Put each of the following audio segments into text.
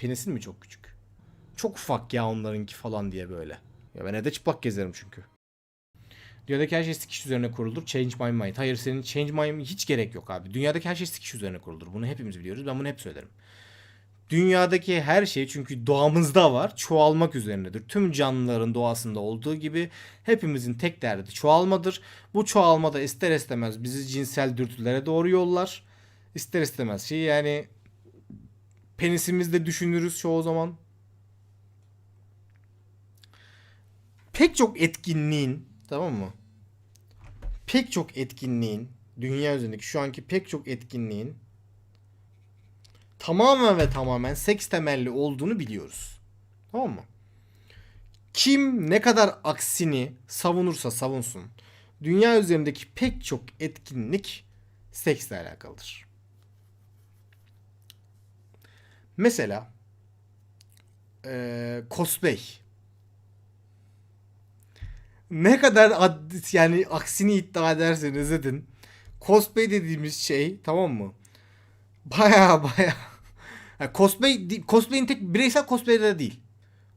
Penisin mi çok küçük? Çok ufak ya onlarınki falan diye böyle. Ya ben evde çıplak gezerim çünkü. Dünyadaki her şey sikiş üzerine kurulur. Change my mind. Hayır senin change my mind hiç gerek yok abi. Dünyadaki her şey sikiş üzerine kurulur. Bunu hepimiz biliyoruz. Ben bunu hep söylerim. Dünyadaki her şey çünkü doğamızda var. Çoğalmak üzerinedir. Tüm canlıların doğasında olduğu gibi hepimizin tek derdi çoğalmadır. Bu çoğalma da ister istemez bizi cinsel dürtülere doğru yollar. İster istemez şey yani penisimizde düşünürüz çoğu zaman. Pek çok etkinliğin tamam mı? Pek çok etkinliğin dünya üzerindeki şu anki pek çok etkinliğin tamamen ve tamamen seks temelli olduğunu biliyoruz. Tamam mı? Kim ne kadar aksini savunursa savunsun. Dünya üzerindeki pek çok etkinlik seksle alakalıdır. Mesela eee cosplay. Ne kadar ad- yani aksini iddia ederseniz edin. Cosplay dediğimiz şey tamam mı? Baya baya. Yani cosplay cosplay'in tek bireysel cosplay'de değil.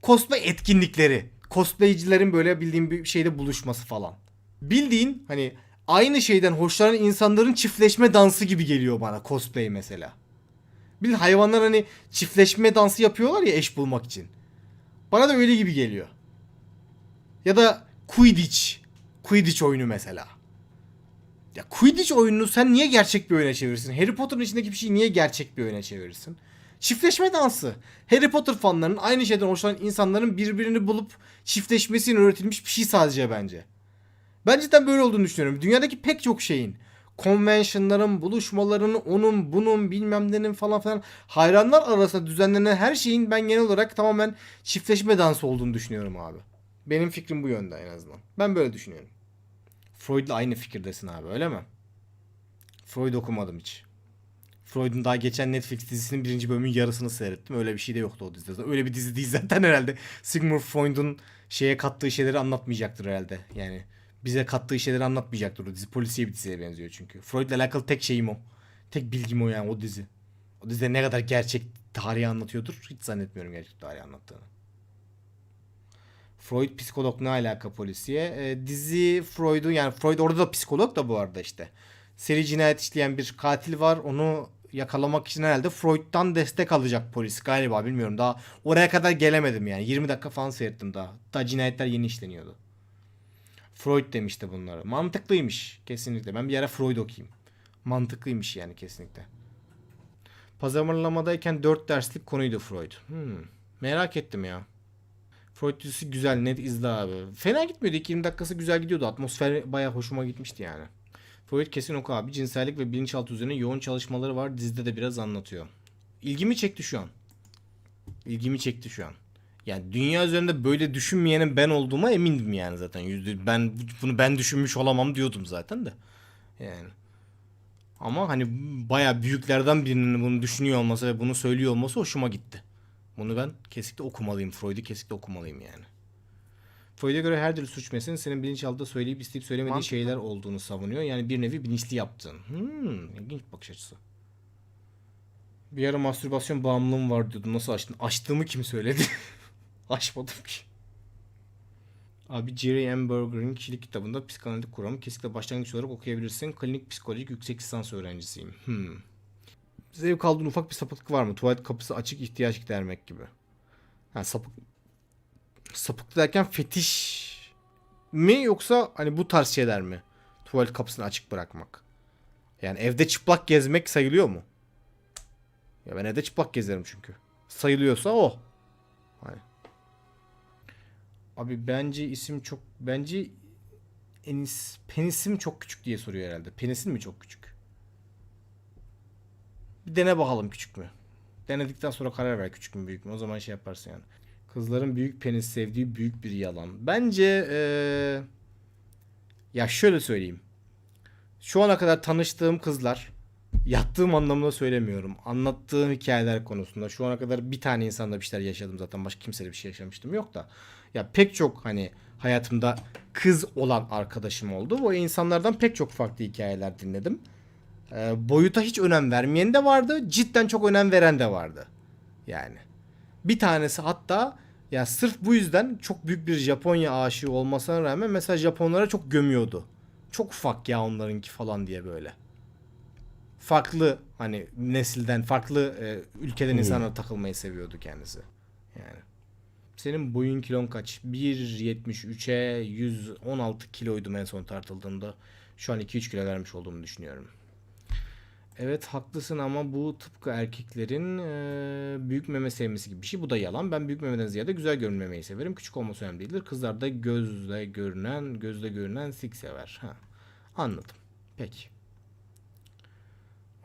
Cosplay etkinlikleri. Cosplaycilerin böyle bildiğim bir şeyde buluşması falan. Bildiğin hani aynı şeyden hoşlanan insanların çiftleşme dansı gibi geliyor bana cosplay mesela. Bildiğin hayvanlar hani çiftleşme dansı yapıyorlar ya eş bulmak için. Bana da öyle gibi geliyor. Ya da Quidditch. Quidditch oyunu mesela. Ya Quidditch oyununu sen niye gerçek bir oyuna çevirirsin? Harry Potter'ın içindeki bir şeyi niye gerçek bir oyuna çevirirsin? Çiftleşme dansı. Harry Potter fanlarının aynı şeyden hoşlanan insanların birbirini bulup çiftleşmesinin öğretilmiş bir şey sadece bence. Ben cidden böyle olduğunu düşünüyorum. Dünyadaki pek çok şeyin conventionların, buluşmaların, onun, bunun, bilmem nenin falan filan hayranlar arasında düzenlenen her şeyin ben genel olarak tamamen çiftleşme dansı olduğunu düşünüyorum abi. Benim fikrim bu yönde en azından. Ben böyle düşünüyorum. Freud'la aynı fikirdesin abi öyle mi? Freud okumadım hiç. Freud'un daha geçen Netflix dizisinin birinci bölümünün yarısını seyrettim. Öyle bir şey de yoktu o dizide. Öyle bir dizi değil zaten herhalde. Sigmund Freud'un şeye kattığı şeyleri anlatmayacaktır herhalde. Yani bize kattığı şeyleri anlatmayacaktır o dizi. Polisiye bir diziye benziyor çünkü. Freud'la alakalı tek şeyim o. Tek bilgim o yani o dizi. O dizide ne kadar gerçek tarihi anlatıyordur hiç zannetmiyorum gerçek tarihi anlattığını. Freud psikolog ne alaka polisiye? Ee, dizi Freud'un yani Freud orada da psikolog da bu arada işte. Seri cinayet işleyen bir katil var. Onu yakalamak için herhalde Freud'dan destek alacak polis galiba bilmiyorum. Daha oraya kadar gelemedim yani. 20 dakika falan seyrettim daha. Daha cinayetler yeni işleniyordu. Freud demişti bunları. Mantıklıymış kesinlikle. Ben bir ara Freud okuyayım. Mantıklıymış yani kesinlikle. Pazarlamadayken 4 derslik konuydu Freud. Hmm, merak ettim ya. Freud dizisi güzel net izle abi. Fena gitmiyordu. 20 dakikası güzel gidiyordu. Atmosfer baya hoşuma gitmişti yani. Freud kesin oku abi. Cinsellik ve bilinçaltı üzerine yoğun çalışmaları var. Dizide de biraz anlatıyor. İlgimi çekti şu an. İlgimi çekti şu an. Yani dünya üzerinde böyle düşünmeyenin ben olduğuma emindim yani zaten. Yüzde ben bunu ben düşünmüş olamam diyordum zaten de. Yani. Ama hani baya büyüklerden birinin bunu düşünüyor olması ve bunu söylüyor olması hoşuma gitti. Bunu ben kesinlikle okumalıyım. Freud'u kesinlikle okumalıyım yani. Freud'a göre her türlü suç meselesinin senin bilinçaltında söyleyip isteyip söylemediğin Mantıklı. şeyler olduğunu savunuyor. Yani bir nevi bilinçli yaptığın. Hmm, ilginç bakış açısı. Bir ara mastürbasyon bağımlılığım var diyordum. Nasıl açtın? Açtığımı kim söyledi? Açmadım ki. Abi Jerry M. Berger'in kişilik kitabında psikanalitik kuramı kesinlikle başlangıç olarak okuyabilirsin. Klinik psikolojik yüksek lisans öğrencisiyim. Hmm. Zevk aldığın ufak bir sapıklık var mı? Tuvalet kapısı açık ihtiyaç gidermek gibi. Ha sapık sapıklık derken fetiş mi yoksa hani bu tarz şeyler mi? Tuvalet kapısını açık bırakmak. Yani evde çıplak gezmek sayılıyor mu? Ya ben evde çıplak gezerim çünkü. Sayılıyorsa o. Abi bence isim çok bence Enis penisim çok küçük diye soruyor herhalde. Penisin mi çok küçük? Bir dene bakalım küçük mü? Denedikten sonra karar ver küçük mü büyük mü? O zaman şey yaparsın yani. Kızların büyük penis sevdiği büyük bir yalan. Bence eee, ya şöyle söyleyeyim. Şu ana kadar tanıştığım kızlar yattığım anlamında söylemiyorum. Anlattığım hikayeler konusunda şu ana kadar bir tane insanla bir şeyler yaşadım zaten. Başka kimseyle bir şey yaşamıştım yok da. Ya pek çok hani hayatımda kız olan arkadaşım oldu. O insanlardan pek çok farklı hikayeler dinledim. Ee, boyuta hiç önem vermeyen de vardı. Cidden çok önem veren de vardı. Yani. Bir tanesi hatta ya sırf bu yüzden çok büyük bir Japonya aşığı olmasına rağmen mesela Japonlara çok gömüyordu. Çok ufak ya onlarınki falan diye böyle. Farklı hani nesilden, farklı e, ülkeden insanlara takılmayı seviyordu kendisi. Yani. Senin boyun kilon kaç? 1.73'e 116 kiloydum en son tartıldığımda. Şu an 2-3 kilo vermiş olduğumu düşünüyorum. Evet haklısın ama bu tıpkı erkeklerin e, büyük meme sevmesi gibi bir şey. Bu da yalan. Ben büyük memeden ziyade güzel görünmemeyi severim. Küçük olması önemli değildir. Kızlar da gözle görünen, gözle görünen sik sever. Ha. Anladım. Peki.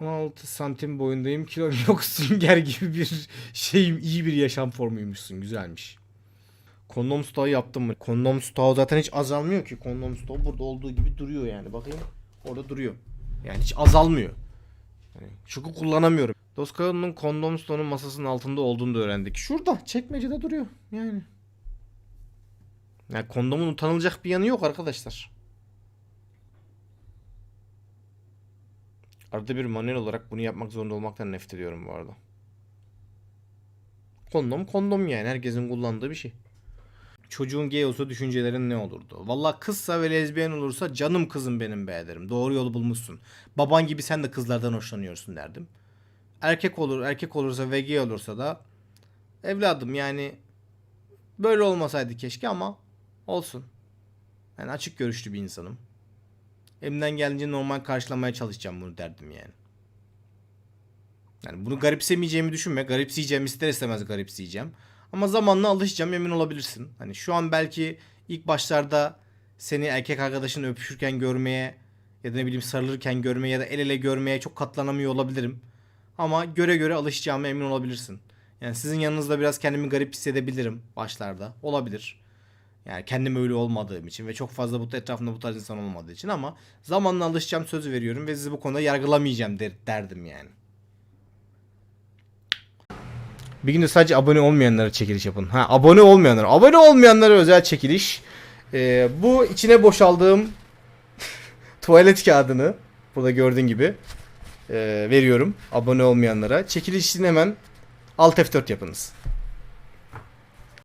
16 santim boyundayım. Kilom yok sünger gibi bir şeyim. iyi bir yaşam formuymuşsun. Güzelmiş. Kondom stoğu yaptım mı? Kondom stoğu zaten hiç azalmıyor ki. Kondom stoğu burada olduğu gibi duruyor yani. Bakayım. Orada duruyor. Yani hiç azalmıyor. Yani çünkü kullanamıyorum. Doskaya'nın kondom stoğunun masasının altında olduğunu da öğrendik. Şurada çekmecede duruyor. Yani. Yani kondomun utanılacak bir yanı yok arkadaşlar. Arada bir manuel olarak bunu yapmak zorunda olmaktan nefret ediyorum bu arada. Kondom kondom yani herkesin kullandığı bir şey. Çocuğun gay olsa düşüncelerin ne olurdu? Valla kızsa ve lezbiyen olursa canım kızım benim be derim. Doğru yolu bulmuşsun. Baban gibi sen de kızlardan hoşlanıyorsun derdim. Erkek olur, erkek olursa ve gay olursa da evladım yani böyle olmasaydı keşke ama olsun. Yani açık görüşlü bir insanım. Elimden geldiğince normal karşılamaya çalışacağım bunu derdim yani. Yani bunu garipsemeyeceğimi düşünme. Garipseyeceğim ister istemez garipseyeceğim. Ama zamanla alışacağım emin olabilirsin. Hani şu an belki ilk başlarda seni erkek arkadaşın öpüşürken görmeye ya da ne bileyim sarılırken görmeye ya da el ele görmeye çok katlanamıyor olabilirim. Ama göre göre alışacağıma emin olabilirsin. Yani sizin yanınızda biraz kendimi garip hissedebilirim başlarda. Olabilir. Yani kendim öyle olmadığım için ve çok fazla bu etrafımda bu tarz insan olmadığı için ama zamanla alışacağım söz veriyorum ve sizi bu konuda yargılamayacağım der, derdim yani. Bir gün de sadece abone olmayanlara çekiliş yapın. Ha abone olmayanlara. Abone olmayanlara özel çekiliş. Ee, bu içine boşaldığım tuvalet kağıdını burada gördüğün gibi e, veriyorum abone olmayanlara. Çekiliş için hemen Alt F4 yapınız.